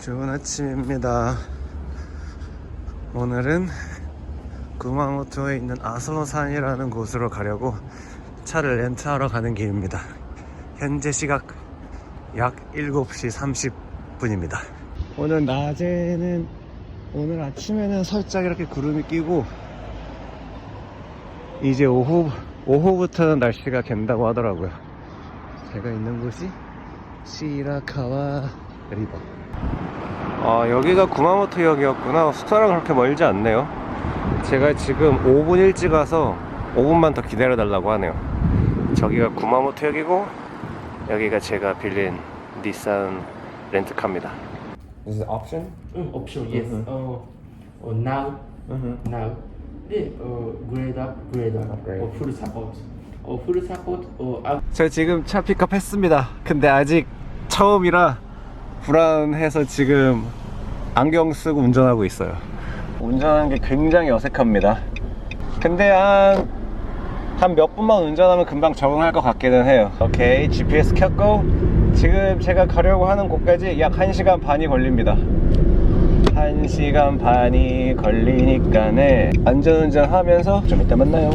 좋은 아침입니다. 오늘은 구마모토에 있는 아소산이라는 곳으로 가려고 차를 렌트하러 가는 길입니다. 현재 시각 약 7시 30분입니다. 오늘 낮에는 오늘 아침에는 살짝 이렇게 구름이 끼고 이제 오후 오후부터는 날씨가 갠다고 하더라고요. 제가 있는 곳이 시라카와 리버. 아 여기가 구마모토역이었구나. 숙소랑 그렇게 멀지 않네요. 제가 지금 5분 일찍 와서 5분만 더 기다려 달라고 하네요. 저기가 구마모토역이고 여기가 제가 빌린 닛산 렌트카입니다. Is it option? Mm, option yes. Mhm. Uh, uh, now, now. 네, uh, grade up, grade up. Upgrade. Or full support. Or full support. Or up. 저 지금 차 픽업 했습니다. 근데 아직 처음이라 불안해서 지금 안경 쓰고 운전하고 있어요. 운전하는 게 굉장히 어색합니다. 근데 한, 한 몇 분만 운전하면 금방 적응할 것 같기는 해요. 오케이, GPS 켰고, 지금 제가 가려고 하는 곳까지 약 1시간 반이 걸립니다. 1시간 반이 걸리니까네. 안전운전 하면서 좀 이따 만나요.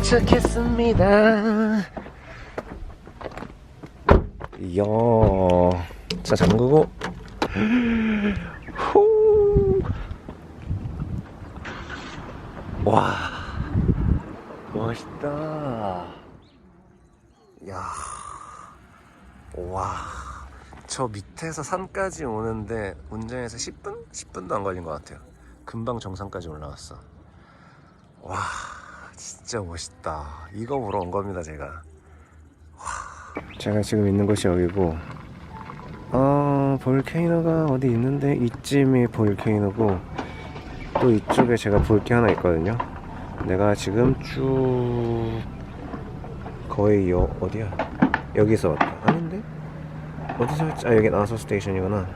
도착했습니다. 이야, 자 잠그고. 후. 와, 멋있다. 야, 와, 저 밑에서 산까지 오는데 운전해서 10분? 10분도 안 걸린 것 같아요. 금방 정상까지 올라왔어. 와. 진짜 멋있다. 이거 보러 온 겁니다, 제가. 와. 제가 지금 있는 곳이 여기고, 어, 볼케이노가 어디 있는데, 이쯤이 볼케이노고, 또 이쪽에 제가 볼 게 하나 있거든요. 내가 지금 쭉, 거의 여, 어디야? 여기서 왔다. 아닌데? 어디서 왔지? 아, 여기 나서 스테이션이구나.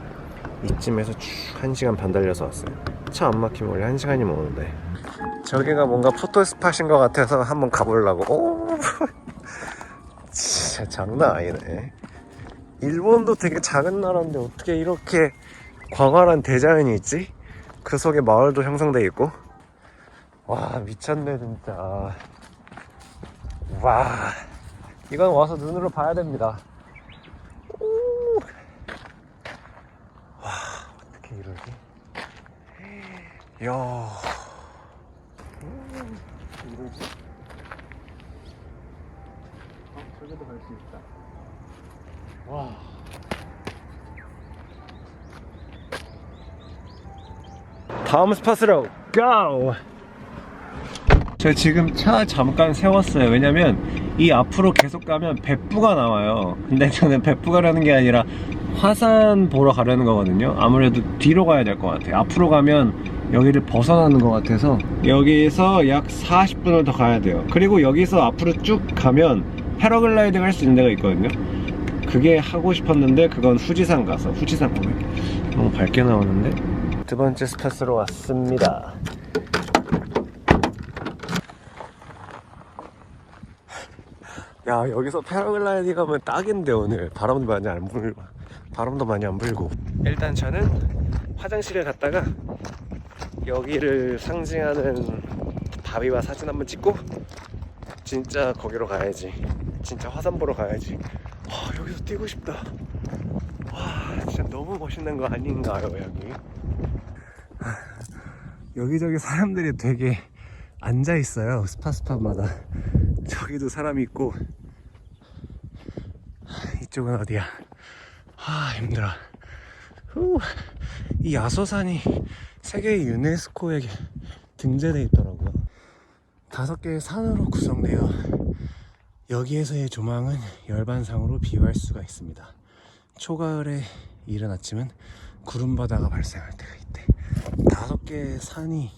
이쯤에서 쭉 1시간 반 달려서 왔어요. 차 안 막히면 원래 1시간이면 오는데. 저기가 뭔가 포토 스팟인 것 같아서 한번 가보려고. 오, 진짜 장난 아니네. 일본도 되게 작은 나라인데 어떻게 이렇게 광활한 대자연이 있지? 그 속에 마을도 형성돼 있고. 와 미쳤네 진짜. 와 이건 와서 눈으로 봐야 됩니다. 오. 와 어떻게 이러지? 야. 이러지? 아, 저기도 갈 수 있다. 와. 다음 스팟으로 고! 저 지금 차 잠깐 세웠어요. 왜냐면 이 앞으로 계속 가면 배부가 나와요. 근데 저는 배부가라는 게 아니라 화산 보러 가려는 거거든요. 아무래도 뒤로 가야 될 것 같아요. 앞으로 가면 여기를 벗어나는 것 같아서 여기서 약 40분을 더 가야 돼요. 그리고 여기서 앞으로 쭉 가면 패러글라이딩 할 수 있는 데가 있거든요. 그게 하고 싶었는데 그건 후지산 가서 후지산 보면 너무 밝게 나오는데 두 번째 스팟으로 왔습니다. 야 여기서 패러글라이딩 하면 딱인데 오늘 바람도 많이 안 불고 바람도 많이 안 불고 일단 저는 화장실에 갔다가 여기를 상징하는 바위와 사진 한번 찍고 진짜 거기로 가야지. 진짜 화산 보러 가야지. 와 여기서 뛰고 싶다. 와 진짜 너무 멋있는 거 아닌가요 여기? 여기저기 사람들이 되게 앉아 있어요 스팟 스팟마다. 저기도 사람이 있고. 이쪽은 어디야? 아 힘들어. 후, 이 야소산이 세계 유네스코에 등재돼 있더라고요. 다섯 개의 산으로 구성되어 여기에서의 조망은 열반상으로 비유할 수가 있습니다. 초가을에 이른 아침은 구름 바다가 발생할 때가 있대. 다섯 개의 산이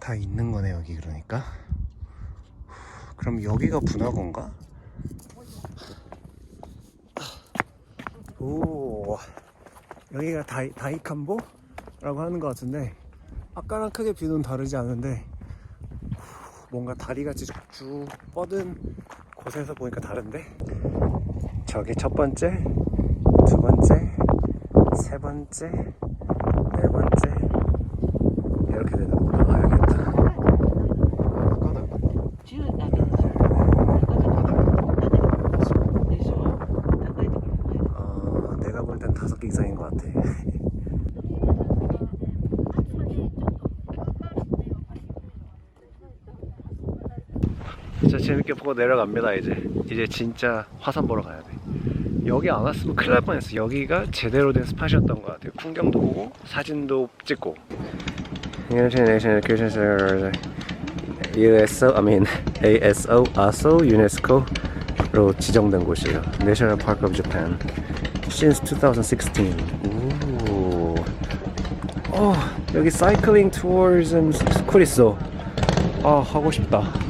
다 있는 거네 여기 그러니까. 후, 그럼 여기가 분화구인가? 오 여기가 다이, 다이칸보 라고 하는 것 같은데 아까랑 크게 뷰는 다르지 않은데 후, 뭔가 다리같이 쭉 뻗은 곳에서 보니까 다른데? 저기 첫 번째 두 번째 세 번째 네 번째 재밌게 보고 내려갑니다 이제 이제 진짜 화산 보러 가야 돼 여기 안 왔으면 큰일 날 뻔했어 여기가 제대로 된 스팟이었던 것 같아요 풍경도 보고 사진도 찍고 USO, I mean ASO, ASO, 유네스코로 지정된 곳이에요 National Park of Japan since 2016. 오. 어, 여기 사이클링 투어즘 스쿨 있어. 아, 하고 싶다.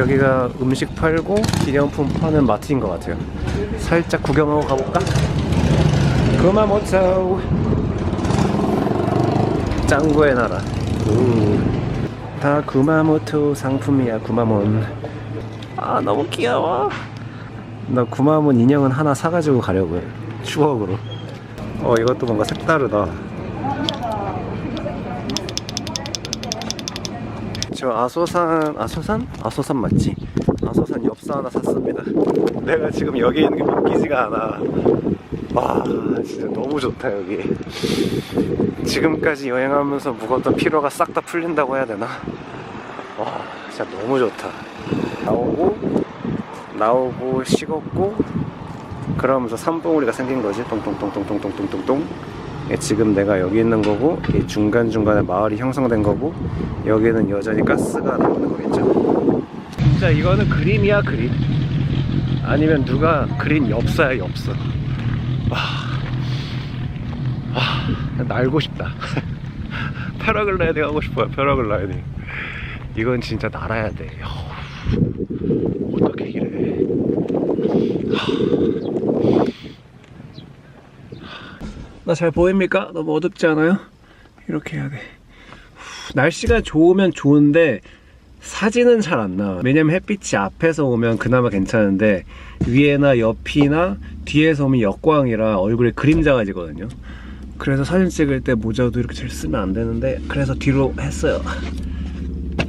여기가 음식 팔고 기념품 파는 마트인 것 같아요. 살짝 구경하고 가볼까? 구마모토. 짱구의 나라. 오. 다 구마모토 상품이야, 구마몬. 아, 너무 귀여워. 나 구마몬 인형은 하나 사가지고 가려고요. 추억으로. 어, 이것도 뭔가 색다르다. 저 아소산, 아소산? 아소산 맞지? 아소산 엽서 하나 샀습니다. 내가 지금 여기 있는 게 믿기지가 않아. 와, 진짜 너무 좋다, 여기. 지금까지 여행하면서 묵었던 피로가 싹 다 풀린다고 해야 되나? 와, 진짜 너무 좋다. 나오고, 나오고 식었고 그러면서 산봉우리가 생긴 거지 똥똥똥똥똥똥똥똥똥 예, 지금 내가 여기 있는 거고 이 중간중간에 마을이 형성된 거고 여기는 여전히 가스가 나오는 거겠죠. 진짜 이거는 그림이야 그림 아니면 누가 그린 엽서야 엽서. 와, 와 날고 싶다. 패러글라이딩 하고 싶어요 패러글라이딩 이건 진짜 날아야 돼. 어떻게 이래 나 잘 보입니까? 너무 어둡지 않아요? 이렇게 해야 돼 후, 날씨가 좋으면 좋은데 사진은 잘 안 나와 왜냐면 햇빛이 앞에서 오면 그나마 괜찮은데 위에나 옆이나 뒤에서 오면 역광이라 얼굴에 그림자가 지거든요 그래서 사진 찍을 때 모자도 이렇게 잘 쓰면 안 되는데 그래서 뒤로 했어요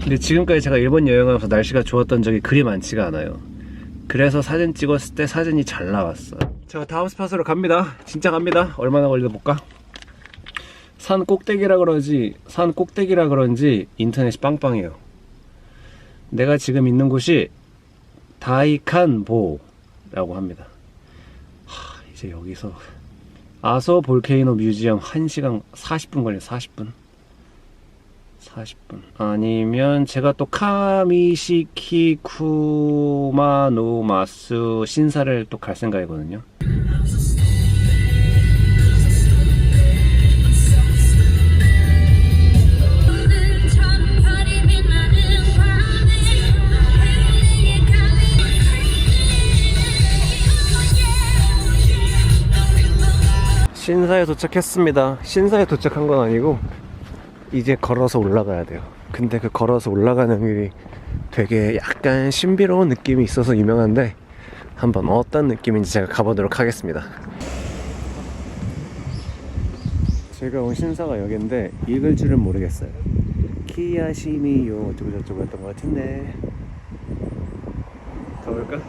근데 지금까지 제가 일본 여행하면서 날씨가 좋았던 적이 그리 많지가 않아요. 그래서 사진 찍었을 때 사진이 잘 나왔어. 자, 다음 스팟으로 갑니다. 진짜 갑니다. 얼마나 걸려 볼까? 산 꼭대기라 그러지, 산 꼭대기라 그런지 인터넷이 빵빵해요. 내가 지금 있는 곳이 다이칸보라고 합니다. 하, 이제 여기서 아소 볼케이노 뮤지엄 1시간 40분 걸려 40분. 40분. 아니면 제가 또 카미시키 쿠마노마스 신사를 또 갈 생각이거든요. 신사에 도착했습니다. 신사에 도착한 건 아니고 이제 걸어서 올라가야 돼요. 근데 그 걸어서 올라가는 길이 되게 약간 신비로운 느낌이 있어서 유명한데 한번 어떤 느낌인지 제가 가보도록 하겠습니다. 제가 온 신사가 여기인데 읽을 줄은 모르겠어요. 키야시미요. 어쩌고 저쩌고 했던 것 같은데. 가볼까?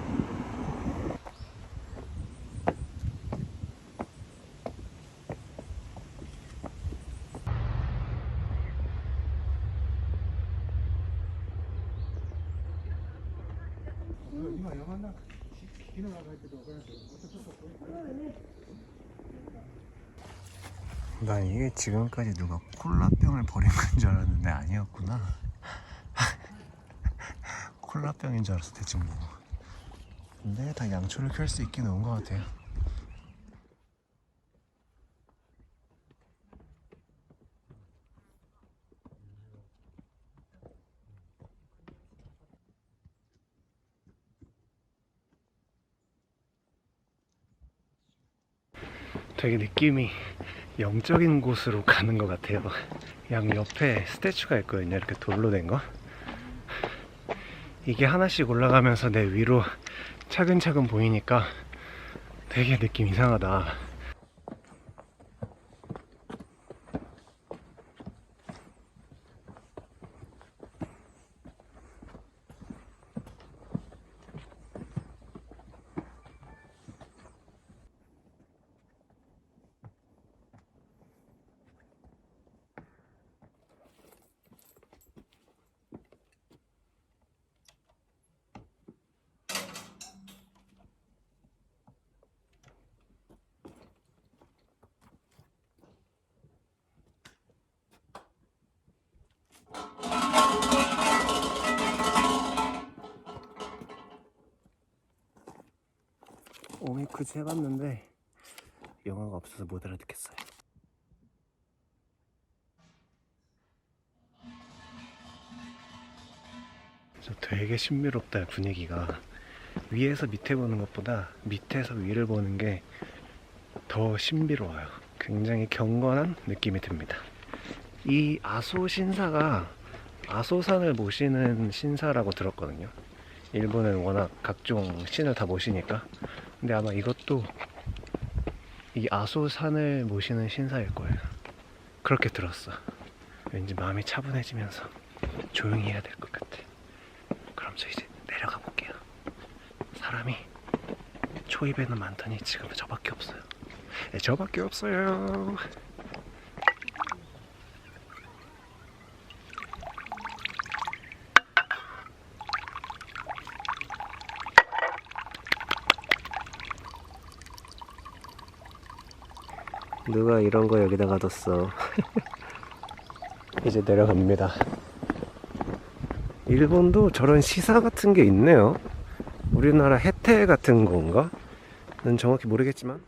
난 이게 지금까지 누가 콜라병을 버린 건 줄 알았는데 아니었구나. 콜라병인 줄 알았어 대충 보고. 근데 다 양초를 켤 수 있긴 온것 같아요. 되게 느낌이 영적인 곳으로 가는 것 같아요. 양 옆에 스태츄가 있거든요. 이렇게 돌로 된 거. 이게 하나씩 올라가면서 내 위로 차근차근 보이니까 되게 느낌 이상하다. 오미쿠즈 해봤는데 영어가 없어서 못 알아듣겠어요. 저 되게 신비롭다 분위기가 위에서 밑에 보는 것보다 밑에서 위를 보는 게 더 신비로워요. 굉장히 경건한 느낌이 듭니다. 이 아소 신사가 아소산을 모시는 신사라고 들었거든요. 일본은 워낙 각종 신을 다 모시니까. 근데 아마 이것도 이 아소산을 모시는 신사일 거예요. 그렇게 들었어. 왠지 마음이 차분해지면서 조용히 해야 될 것 같아. 그럼 저 이제 내려가 볼게요. 사람이 초입에는 많더니 지금은 저밖에 없어요. 네, 저밖에 없어요. 누가 이런 거 여기다가 뒀어. 이제 내려갑니다. 일본도 저런 시사 같은 게 있네요. 우리나라 혜태 같은 건가? 는 정확히 모르겠지만.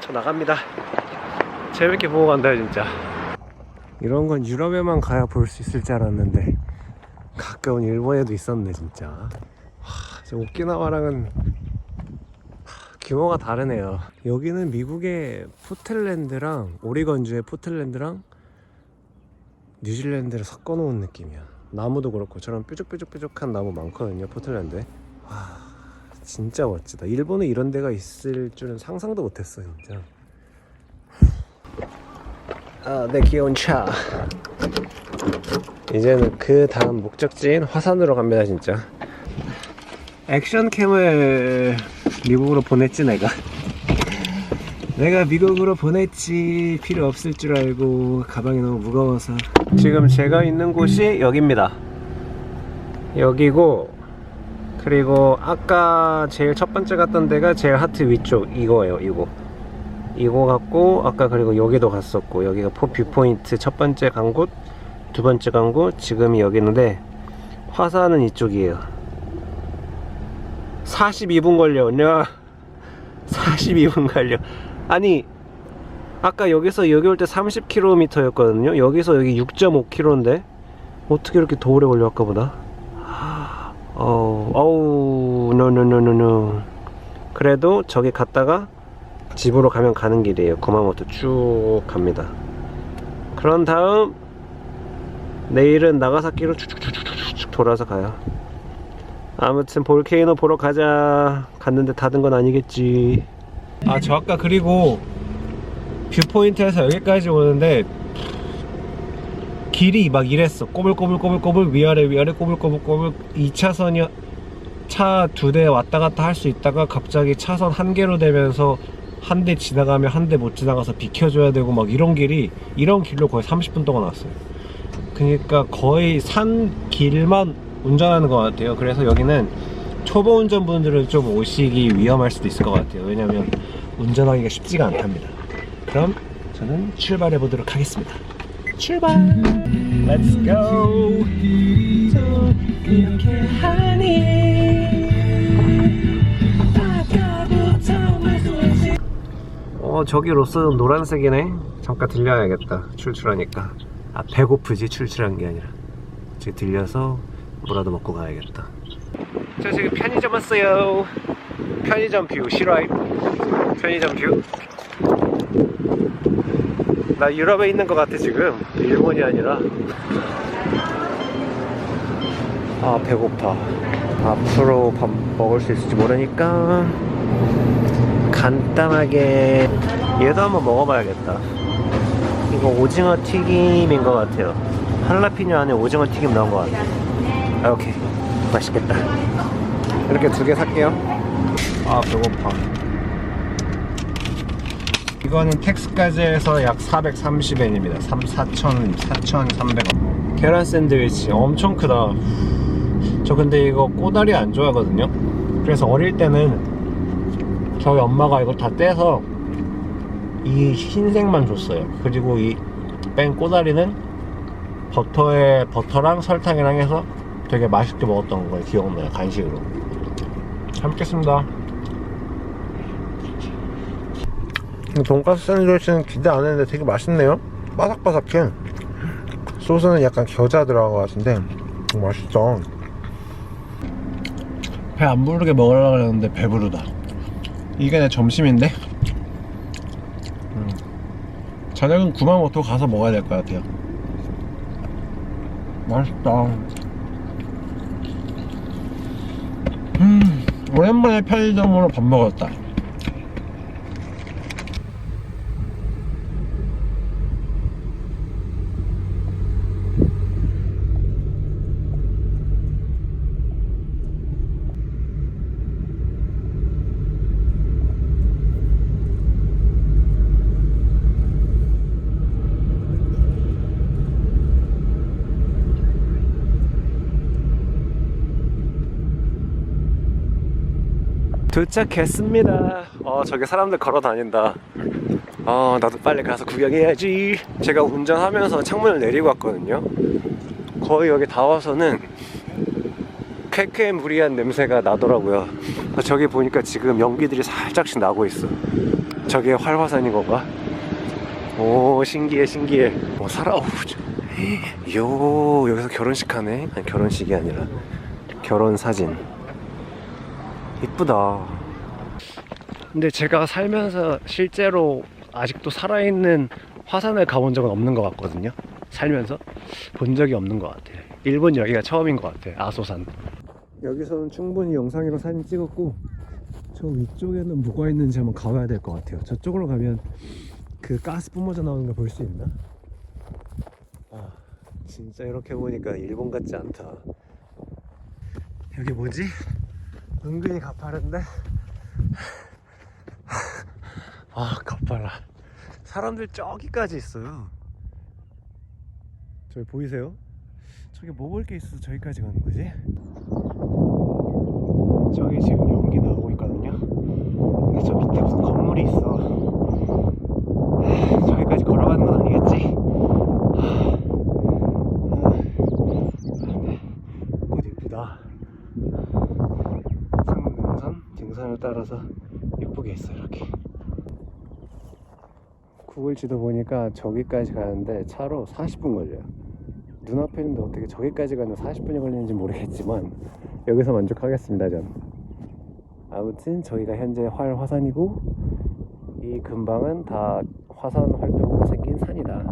저 나갑니다. 재밌게 보고 간다, 진짜. 이런 건 유럽에만 가야 볼 수 있을 줄 알았는데, 가까운 일본에도 있었네, 진짜. 하, 저 오키나와랑은 하, 규모가 다르네요. 여기는 미국의 포틀랜드랑 오리건주의 포틀랜드랑 뉴질랜드를 섞어 놓은 느낌이야. 나무도 그렇고 저런 뾰족뾰족뾰족한 나무 많거든요, 포틀랜드에. 와, 진짜 멋지다. 일본에 이런 데가 있을 줄은 상상도 못했어, 진짜. 아, 네 귀여운 차. 이제는 그 다음 목적지인 화산으로 갑니다, 진짜. 액션캠을 미국으로 보냈지 내가? 내가 미국으로 보냈지. 필요 없을 줄 알고 가방이 너무 무거워서. 지금 제가 있는 곳이 여기입니다. 여기고 그리고 아까 제일 첫 번째 갔던 데가 제일 하트 위쪽. 이거예요 이거. 이거 갔고 아까 그리고 여기도 갔었고 여기가 포 뷰포인트. 첫 번째 간 곳 두 번째 간 곳 지금이 여기 있는데 화산은 이쪽이에요 42분 걸려. 42분 걸려. 아니, 아까 여기서 여기 올 때 30km였거든요. 여기서 여기 6.5km인데 어떻게 이렇게 더 오래 걸려 아까보다? 어우, 어우, 노노노노노. 그래도 저기 갔다가 집으로 가면 가는 길이에요. 구마모토 쭉 갑니다. 그런 다음 내일은 나가사키로 쭉쭉쭉쭉 돌아서 가요. 아무튼 볼케이노 보러 가자. 갔는데 닫은 건 아니겠지. 아 저 아까 그리고 뷰포인트에서 여기까지 오는데 길이 막 이랬어. 꼬불꼬불꼬불꼬불 위아래 위아래 꼬불꼬불꼬불 2차선이 차 두 대 왔다 갔다 할 수 있다가 갑자기 차선 한 개로 되면서 한 대 지나가면 한 대 못 지나가서 비켜줘야 되고 막 이런 길이 이런 길로 거의 30분 동안 왔어요. 그러니까 거의 산 길만 운전하는 것 같아요. 그래서 여기는 초보 운전분들은 좀 오시기 위험할 수도 있을 것 같아요. 왜냐면 운전하기가 쉽지가 않답니다. 그럼 저는 출발해 보도록 하겠습니다. 출발! Let's go! 이렇게 하니 어 저기 로스는 노란색이네 잠깐 들려야겠다 출출하니까 아 배고프지 출출한 게 아니라 지금 들려서 뭐라도 먹고 가야겠다. 저 지금 편의점 왔어요. 편의점 뷰 싫어요 편의점 뷰. 나 유럽에 있는 것 같아 지금. 일본이 아니라. 아 배고파. 앞으로 밥 먹을 수 있을지 모르니까 간단하게 얘도 한번 먹어봐야겠다. 이거 오징어 튀김인 것 같아요. 할라피뇨 안에 오징어 튀김 넣은 것 같아요 아, 오케이. 맛있겠다. 이렇게 두 개 살게요. 아 배고파. 이거는 텍스까지 해서 약 430엔입니다. 3, 4,000, 4,300원. 계란 샌드위치. 엄청 크다. 저 근데 이거 꼬다리 안 좋아하거든요. 그래서 어릴 때는 저희 엄마가 이거 다 떼서 이 흰색만 줬어요. 그리고 이 뺀 꼬다리는 버터에 버터랑 설탕이랑 해서 되게 맛있게 먹었던 걸 기억나요 간식으로. 잘 먹겠습니다. 돈가스 샌드위치는 기대 안 했는데 되게 맛있네요. 바삭바삭해. 소스는 약간 겨자 들어간 것 같은데 음, 맛있다 배안 부르게 먹으려고 했는데 배부르다. 이게 내 점심인데? 음. 저녁은 구마모토 가서 먹어야 될 것 같아요. 맛있다 오랜만에 편의점으로 밥 먹었다 도착했습니다. 어, 저기 사람들 걸어 다닌다. 어, 나도 빨리 가서 구경해야지. 제가 운전하면서 창문을 내리고 왔거든요. 거의 여기 다 와서는 쾌쾌 무리한 냄새가 나더라고요. 아, 저기 보니까 지금 연기들이 살짝씩 나고 있어. 저게 활화산인 건가? 오, 신기해, 신기해. 뭐, 살아, 오, 저- 요, 여기서 결혼식 하네? 아니, 결혼식이 아니라 결혼 사진. 이쁘다. 근데 제가 살면서 실제로 아직도 살아있는 화산을 가본 적은 없는 것 같거든요. 살면서 본 적이 없는 것 같아요. 일본 여기가 처음인 것 같아요. 아소산. 여기서는 충분히 영상으로 사진 찍었고 저 위쪽에는 뭐가 있는지 한번 가봐야 될 것 같아요. 저쪽으로 가면 그 가스 뿜어져 나오는 걸 볼 수 있나? 아 진짜 이렇게 보니까 일본 같지 않다. 여기 뭐지? 은근히 가파른데? 아, 가파라. 사람들 저기까지 있어요. 저기 보이세요? 저기 뭐 볼 게 있어서 저기까지 가는 거지? 저기 지금 연기 나오고 있거든요. 근데 저 밑에 무슨 건물이 있어. 하, 저기까지 걸어가는 건 아니겠지? 하, 아, 꽃 이쁘다. 상능선 등산을 따라서 예쁘게 있어 이렇게. 구글 지도 보니까 저기까지 가는데 차로 40분 걸려요. 눈앞에 있는데 어떻게 저기까지 가는 40분이 걸리는지 모르겠지만 여기서 만족하겠습니다 전. 아무튼 저기가 현재 활 화산이고 이 근방은 다 화산 활동으로 생긴 산이다.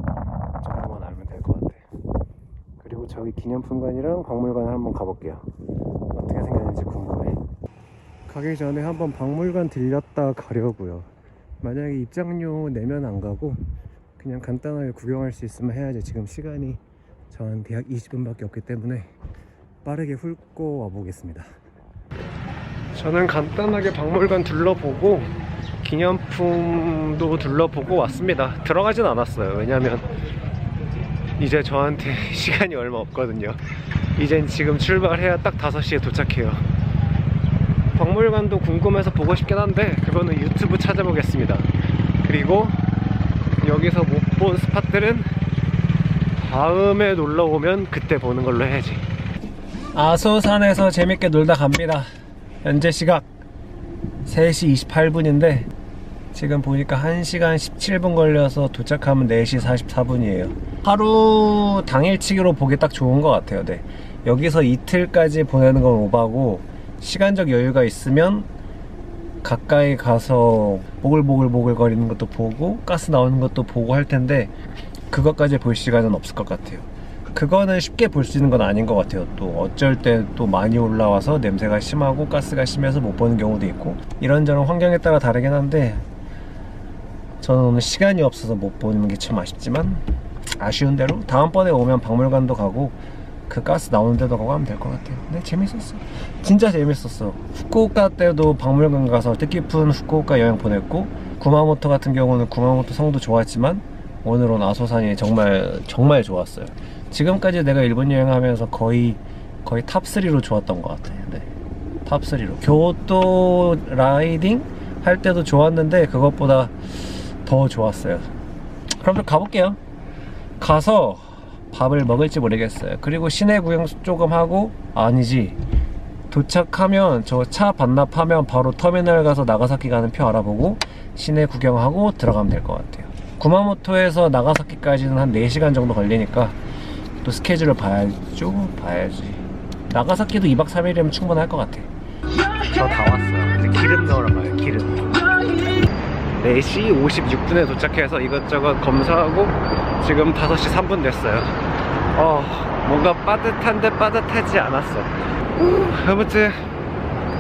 정도만 알면 될 것 같아 그리고 저기 기념품관이랑 박물관을 한번 가볼게요 어떻게 생겼는지 궁금해 가기 전에 한번 박물관 들렸다 가려고요. 만약에 입장료 내면 안 가고 그냥 간단하게 구경할 수 있으면 해야지. 지금 시간이 저한테 약 20분밖에 없기 때문에 빠르게 훑고 와보겠습니다. 저는 간단하게 박물관 둘러보고 기념품도 둘러보고 왔습니다. 들어가진 않았어요. 왜냐면 이제 저한테 시간이 얼마 없거든요. 이젠 지금 출발해야 딱 5시에 도착해요. 박물관도 궁금해서 보고 싶긴 한데 그거는 유튜브 찾아보겠습니다. 그리고 여기서 못 본 스팟들은 다음에 놀러 오면 그때 보는 걸로 해야지. 아소산에서 재밌게 놀다 갑니다. 현재 시각 3시 28분인데 지금 보니까 1시간 17분 걸려서 도착하면 4시 44분이에요. 하루 당일치기로 보기 딱 좋은 것 같아요. 네. 여기서 이틀까지 보내는 건 오바고 시간적 여유가 있으면 가까이 가서 보글보글보글 거리는 것도 보고 가스 나오는 것도 보고 할 텐데 그것까지 볼 시간은 없을 것 같아요. 그거는 쉽게 볼 수 있는 건 아닌 것 같아요. 또 어쩔 때 또 많이 올라와서 냄새가 심하고 가스가 심해서 못 보는 경우도 있고 이런저런 환경에 따라 다르긴 한데 저는 오늘 시간이 없어서 못 보는 게 참 아쉽지만 아쉬운 대로 다음번에 오면 박물관도 가고 그 가스 나오는 데도 가고 하면 될 것 같아요. 네, 재밌었어. 진짜 재밌었어. 후쿠오카 때도 박물관 가서 뜻깊은 후쿠오카 여행 보냈고 구마모토 같은 경우는 구마모토 성도 좋았지만 오늘은 아소산이 정말 정말 좋았어요. 지금까지 내가 일본 여행하면서 거의 거의 탑 3로 좋았던 것 같아요. 네. 탑 3로. 교토 라이딩 할 때도 좋았는데 그것보다 더 좋았어요. 그럼 좀 가볼게요. 가서 밥을 먹을지 모르겠어요. 그리고 시내 구경 조금 하고 아니지. 도착하면 저 차 반납하면 바로 터미널 가서 나가사키 가는 표 알아보고 시내 구경하고 들어가면 될 것 같아요. 구마모토에서 나가사키까지는 한 4시간 정도 걸리니까 또 스케줄을 봐야죠. 봐야지. 나가사키도 2박 3일이면 충분할 것 같아. 저 다 왔어요. 이제 기름 넣으러 가요. 기름. 4시 56분에 도착해서 이것저것 검사하고 지금 5시 3분 됐어요. 어, 뭔가 빠듯한데 빠듯하지 않았어. 후, 아무튼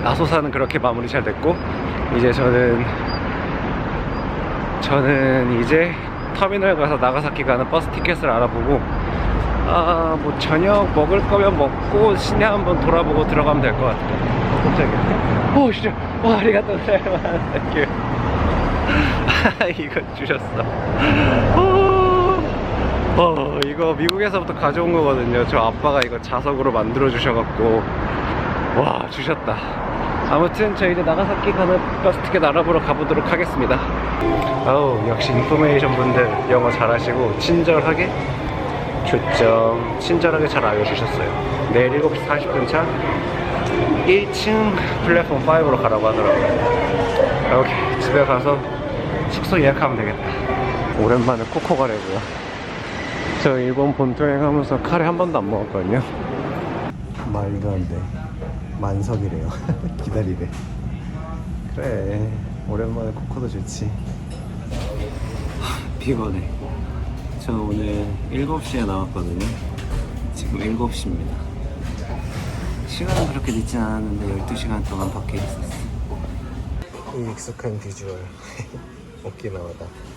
나소사는 그렇게 마무리 잘 됐고 이제 저는 저는 이제 터미널 가서 나가사키 가는 버스 티켓을 알아보고 아 뭐 저녁 먹을 거면 먹고 시내 한번 돌아보고 들어가면 될 것 같아요. 깜짝이야. 오 진짜 와 아리가또 고자이마스. 땡큐. 이거 주셨어. 어, 어, 이거 미국에서부터 가져온 거거든요. 저 아빠가 이거 자석으로 만들어 주셔갖고 와 주셨다. 아무튼 저 이제 나가사키 가는 버스 티켓 알아보러 가보도록 하겠습니다. 아우 역시 인포메이션 분들 영어 잘하시고 친절하게 초점 친절하게 잘 알려주셨어요. 내일 7시 40분 차 1층 플랫폼 5로 가라고 하더라고요. 오케이 집에 가서 숙소 예약하면 되겠다. 오랜만에 코코 가래고요. 저 일본 본토 여행하면서 카레 한 번도 안 먹었거든요. 말도 안 돼. 만석이래요. 기다리래. 그래. 오랜만에 코코도 좋지. 피곤해. 저 오늘 7시에 나왔거든요. 지금 7시입니다. 시간은 그렇게 늦진 않았는데 12시간 동안 밖에 있었어. 이 익숙한 비주얼. 오키나와다.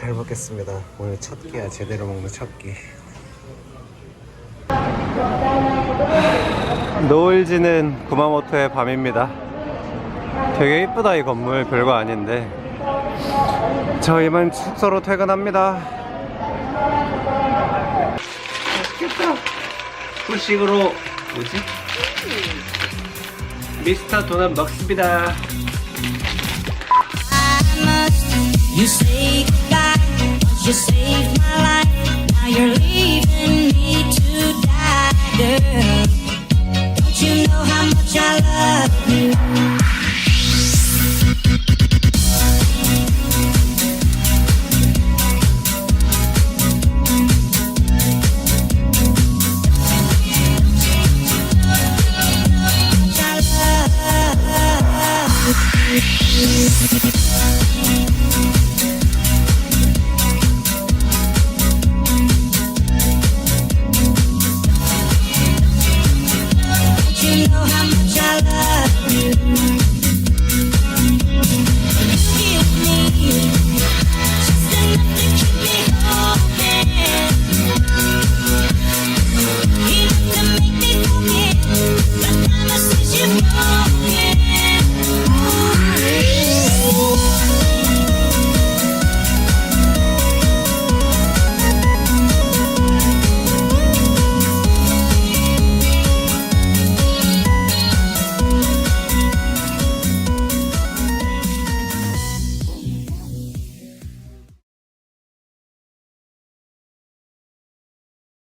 잘 먹겠습니다. 오늘 첫 끼야. 제대로 먹는 첫 끼. 노을 지는 구마모토의 밤입니다. 되게 이쁘다 이 건물 별거 아닌데 저희만 숙소로 퇴근합니다. 맛있겠다. 후식으로 뭐지? 미스터 도넛 먹습니다. You say you saved my life. Now you're leaving me to die, girl. Don't you know how much I love you?